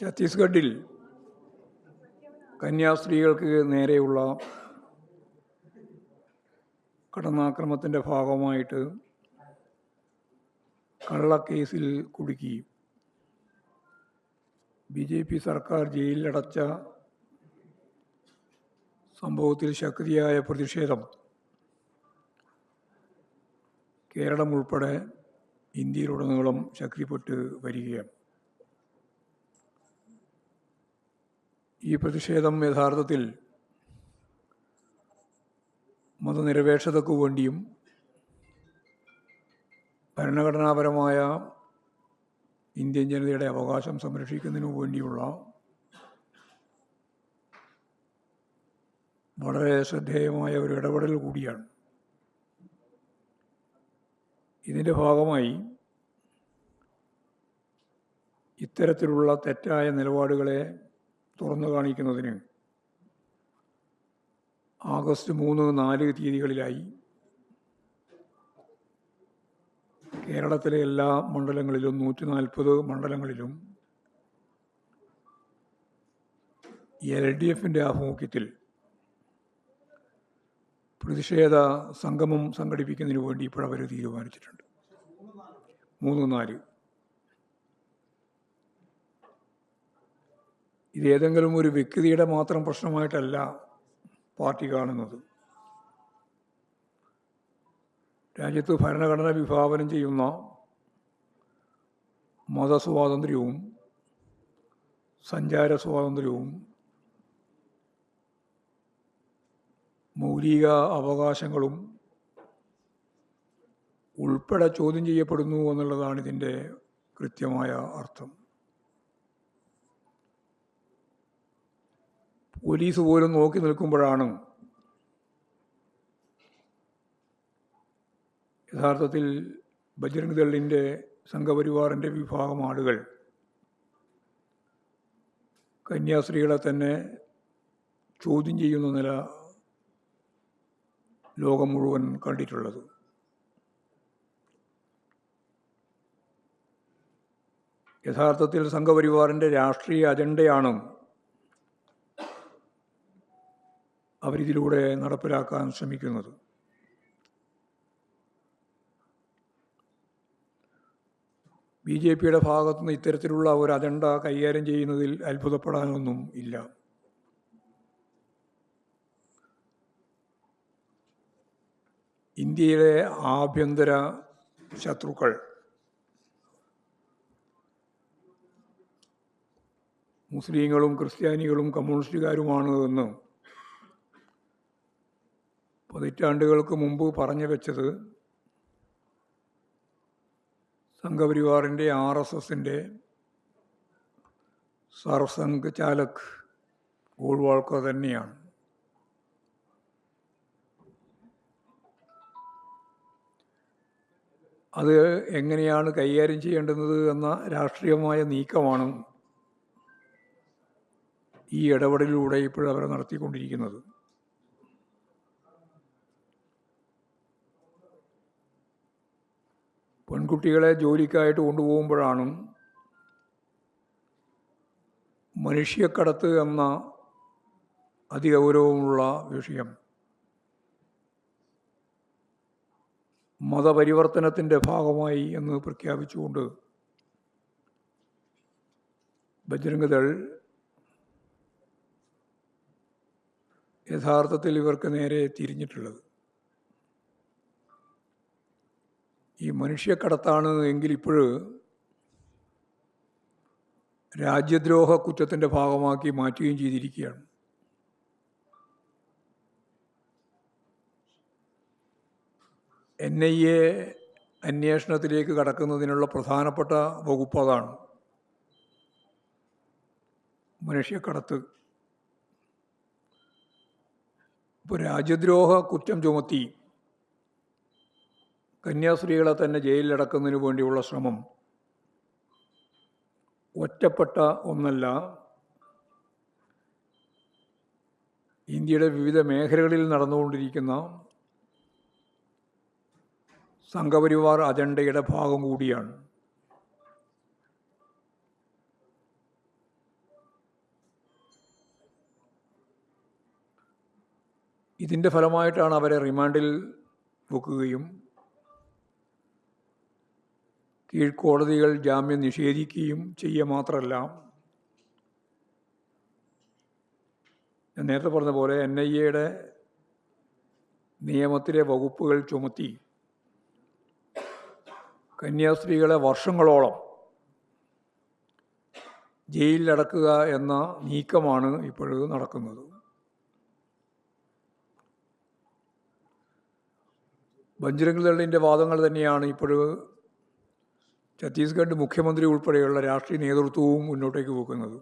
ഛത്തീസ്ഗഡിൽ കന്യാസ്ത്രീകൾക്ക് നേരെയുള്ള കടന്നാക്രമത്തിന്റെ ഭാഗമായിട്ട് കള്ളക്കേസിൽ കുടുക്കി ബി ജെ പി സർക്കാർ ജയിലിലടച്ച സംഭവത്തിൽ ശക്തിയായ പ്രതിഷേധം കേരളം ഉൾപ്പെടെ ഇന്ത്യയിലുടനീളം ശക്തിപ്പെട്ട് വരികയാണ്. ഈ പ്രതിഷേധം യഥാർത്ഥത്തിൽ മതനിരപേക്ഷതയ്ക്കു വേണ്ടിയും ഭരണഘടനാപരമായ ഇന്ത്യൻ ജനതയുടെ അവകാശം സംരക്ഷിക്കുന്നതിനു വേണ്ടിയുള്ള വളരെ ശ്രദ്ധേയമായ ഒരു ഇടപെടൽ കൂടിയാണ്. ഇതിന്റെ ഭാഗമായി ഇത്തരത്തിലുള്ള തെറ്റായ നിലപാടുകളെ തുറന്നു കാണിക്കുന്നതിന് ആഗസ്റ്റ് മൂന്ന് നാല് തീയതികളിലായി കേരളത്തിലെ എല്ലാ മണ്ഡലങ്ങളിലും നൂറ്റി നാൽപ്പത് മണ്ഡലങ്ങളിലും എൽ ഡി എഫിന്റെ ആഭിമുഖ്യത്തിൽ പ്രതിഷേധ സംഗമം സംഘടിപ്പിക്കുന്നതിന് വേണ്ടി ഇപ്പോഴവർ തീരുമാനിച്ചിട്ടുണ്ട്. മൂന്ന് നാല്. ഇത് ഏതെങ്കിലും ഒരു വ്യക്തിയുടെ മാത്രം പ്രശ്നമായിട്ടല്ല പാർട്ടി കാണുന്നത്. രാജ്യത്ത് ഭരണഘടന വിഭാവനം ചെയ്യുന്ന മതസ്വാതന്ത്ര്യവും സഞ്ചാര സ്വാതന്ത്ര്യവും മൗലിക അവകാശങ്ങളും ഉൾപ്പെടെ ചോദ്യം ചെയ്യപ്പെടുന്നു എന്നുള്ളതാണ് ഇതിന്റെ കൃത്യമായ അർത്ഥം. പോലീസ് പോലും നോക്കി നിൽക്കുമ്പോഴാണ് യഥാർത്ഥത്തിൽ ബജ്രംഗ് ദളിന്റെ സംഘപരിവാറിന്റെ വിഭാഗം ആളുകൾ കന്യാസ്ത്രീകളെ തന്നെ ചോദ്യം ചെയ്യുന്ന നില ലോകം മുഴുവൻ കണ്ടിട്ടുള്ളത്. യഥാർത്ഥത്തിൽ സംഘപരിവാറിന്റെ രാഷ്ട്രീയ അജണ്ടയാണ് അവരിതിലൂടെ നടപ്പിലാക്കാൻ ശ്രമിക്കുന്നത്. ബി ജെ പിയുടെ ഭാഗത്തുനിന്ന് ഇത്തരത്തിലുള്ള ഒരു അജണ്ട കൈകാര്യം ചെയ്യുന്നതിൽ അത്ഭുതപ്പെടാനൊന്നും ഇല്ല. ഇന്ത്യയിലെ ആഭ്യന്തര ശത്രുക്കൾ മുസ്ലിങ്ങളും ക്രിസ്ത്യാനികളും കമ്മ്യൂണിസ്റ്റുകാരുമാണ് എന്ന് പതിറ്റാണ്ടുകൾക്ക് മുമ്പ് പറഞ്ഞു വെച്ചത് സംഘപരിവാറിന്റെ ആർ എസ് എസിന്റെ സർസംഘ് ചാലക് ഗോൾവാൾക്കർ തന്നെയാണ്. അത് എങ്ങനെയാണ് കൈകാര്യം ചെയ്യേണ്ടുന്നത് എന്ന രാഷ്ട്രീയമായ നീക്കമാണ് ഈ ഇടപെടലിലൂടെ ഇപ്പോഴവരെ നടത്തിക്കൊണ്ടിരിക്കുന്നത്. പെൺകുട്ടികളെ ജോലിക്കായിട്ട് കൊണ്ടുപോകുമ്പോഴാണ് മനുഷ്യക്കടത്ത് എന്ന അതിഗൗരവമുള്ള വിഷയം. മതപരിവർത്തനത്തിന്റെ ഭാഗമായി എന്ന് പ്രഖ്യാപിച്ചുകൊണ്ട് ബജ്രംഗദൾ യഥാർത്ഥത്തിൽ ഇവർക്ക് നേരെ തിരിഞ്ഞിട്ടുള്ളത്. ഈ മനുഷ്യക്കടത്താണ് എങ്കിൽ ഇപ്പോൾ രാജ്യദ്രോഹ കുറ്റത്തിന്റെ ഭാഗമാക്കി മാറ്റുകയും ചെയ്തിരിക്കുകയാണ്. എൻ ഐ എ അന്വേഷണത്തിലേക്ക് കടക്കുന്നതിനുള്ള പ്രധാനപ്പെട്ട വകുപ്പ് അതാണ് മനുഷ്യക്കടത്ത്. ഇപ്പോൾ രാജ്യദ്രോഹ കുറ്റം ചുമത്തി കന്യാസ്ത്രീകളെ തന്നെ ജയിലിലടക്കുന്നതിന് വേണ്ടിയുള്ള ശ്രമം ഒറ്റപ്പെട്ട ഒന്നല്ല. ഇന്ത്യയുടെ വിവിധ മേഖലകളിൽ നടന്നുകൊണ്ടിരിക്കുന്ന സംഘപരിവാർ അജണ്ടയുടെ ഭാഗം കൂടിയാണ്. ഇതിന്റെ ഫലമായിട്ടാണ് അവരെ റിമാൻഡിൽ വെക്കുകയും കീഴ്ക്കോടതികൾ ജാമ്യം നിഷേധിക്കുകയും ചെയ്യുക മാത്രമല്ല ഞാൻ നേരത്തെ പറഞ്ഞ പോലെ എൻ ഐ എയുടെ നിയമത്തിലെ വകുപ്പുകൾ ചുമത്തി. കന്യാസ്ത്രീകളെ വർഷങ്ങളോളം ജയിലിലടക്കുക എന്ന നീക്കമാണ് ഇപ്പോൾ നടക്കുന്നത്. ബജ്രംഗ് ദളിന്റെ വാദങ്ങൾ തന്നെയാണ് ഇപ്പോൾ ഛത്തീസ്ഗഡ് മുഖ്യമന്ത്രി ഉൾപ്പെടെയുള്ള രാഷ്ട്രീയ നേതൃത്വവും മുന്നോട്ടേക്ക് വെക്കുന്നത്